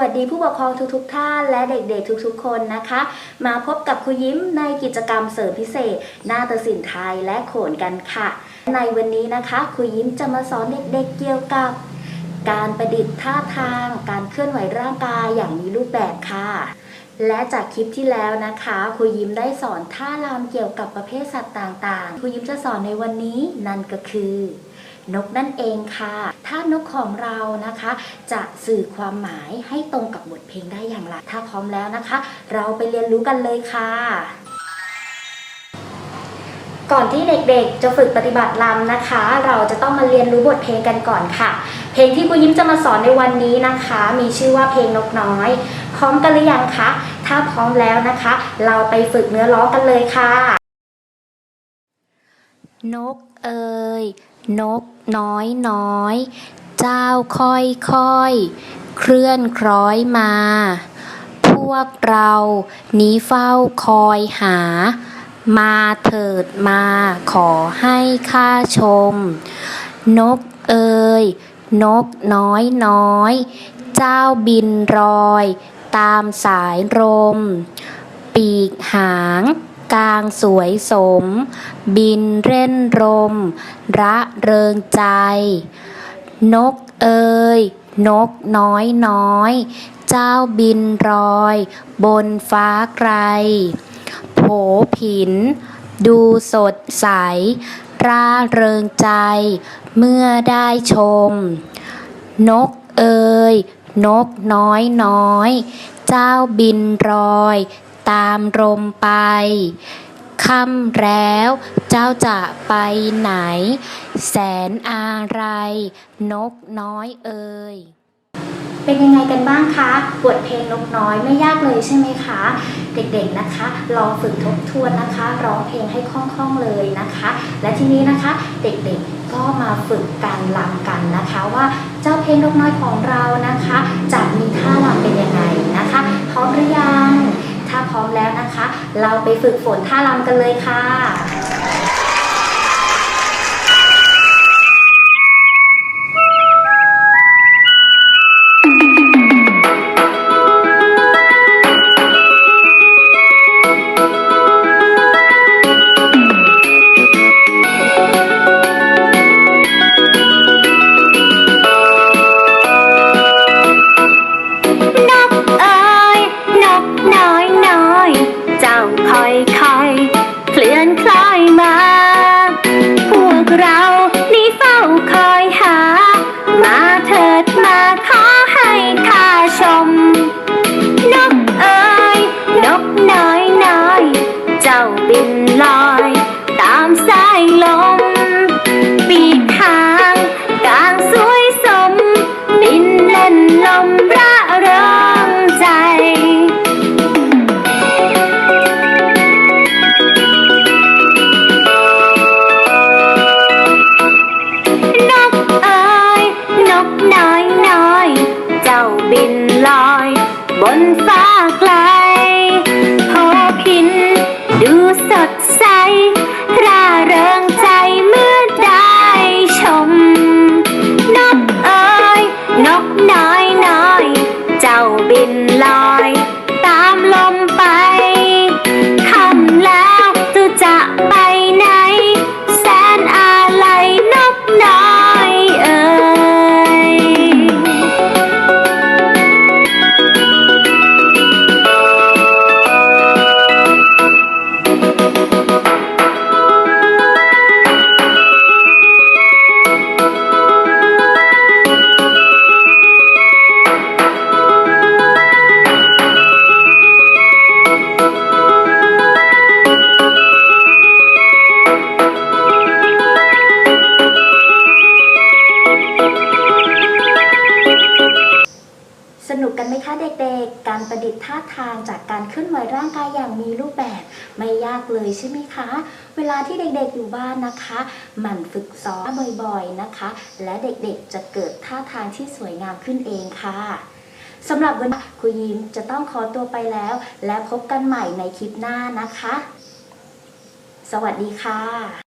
วัสดีผู้ปกครองทุกๆ ท่าน และเด็กๆทุกๆ คนนะคะ มาพบกับครูยิ้มในกิจกรรมเสริมพิเศษ หน้าฏศิลป์ไทยและโขนกันค่ะ ในวันนี้นะคะครูยิ้มจะมาสอนเด็กๆเกี่ยวกับ การประดิษฐ์ท่าทาง การเคลื่อนไหวร่างกายอย่างมีรูปแบบค่ะและจากคลิปที่แล้วนะคะครูยิ้มได้สอนท่ารำเกี่ยวกับประเภทสัตว์ต่างๆครูยิ้มจะสอนในวันนี้นั่นก็คือ นกนั่นเองค่ะ ถ้านกของเรานะคะ จะสื่อความหมายให้ตรงกับบทเพลงได้อย่างไรถ้าพร้อมแล้วนะคะ เราไปเรียนรู้กันเลยค่ะก่อนที่เด็กๆ จะฝึกปฏิบัติลำนะคะ เราจะต้องมาเรียนรู้บทเพลงกันก่อนค่ะ เพลงที่ครูยิ้มจะมาสอนในวันนี้นะคะ มีชื่อว่าเพลงนกน้อย พร้อมกันหรือยังคะถ้าพร้อมแล้วนะคะ เราไปฝึกเนื้อร้องกันเลยค่ะ นกเอ่ย นกน้อยน้อย เจ้าค่อยค่อย เคลื่อนคล้อยมา พวกเรานี้เฝ้าคอยหา มาเถิดมาขอให้ข้าชม นกเอ่ยนกน้อยน้อย เจ้าบินรอย ตามสายลมปีกหาง กลางสวยสม บินเร่นรม ระเริงใจ นกเอ่ยนกน้อยน้อย เจ้าบินรอย บนฟ้าไกล โผผิน ดูสดใส ร่าเริงใจ เมื่อได้ชม นกเอ่ยนกน้อยน้อย เจ้าบินรอย ตามลมไป ค่ำแล้วเจ้าจะไปไหน แสนอะไร นกน้อยเอ่ยเป็นยังไงกันบ้างคะบทเพลงนกน้อยไม่ยากเลยใช่ไหมคะ เด็กๆนะคะ ลองฝึกทบทวนนะคะ ร้องเพลงให้คล่องๆเลยนะคะ และทีนี้นะคะ เด็กๆก็มาฝึกการรำกันนะคะ ว่าเจ้าเพลงนกน้อยของเรานะคะ จะมีท่าร เราไปฝึกฝนท่ารำกันเลยค่ะ อย บนฟ้าไกล กันไหมคะเด็กๆ การประดิษฐ์ท่าทางจากการเคลื่อนไหวร่างกายอย่างมีรูปแบบ ไม่ยากเลยใช่ไหมคะ เวลาที่เด็กๆอยู่บ้านนะคะหมั่นฝึกซ้อมบ่อยๆนะคะ และเด็กๆจะเกิดท่าทางที่สวยงามขึ้นเองค่ะสำหรับวันนี้ครูยิมจะต้องขอตัวไปแล้ว และพบกันใหม่ในคลิปหน้านะคะ สวัสดีค่ะ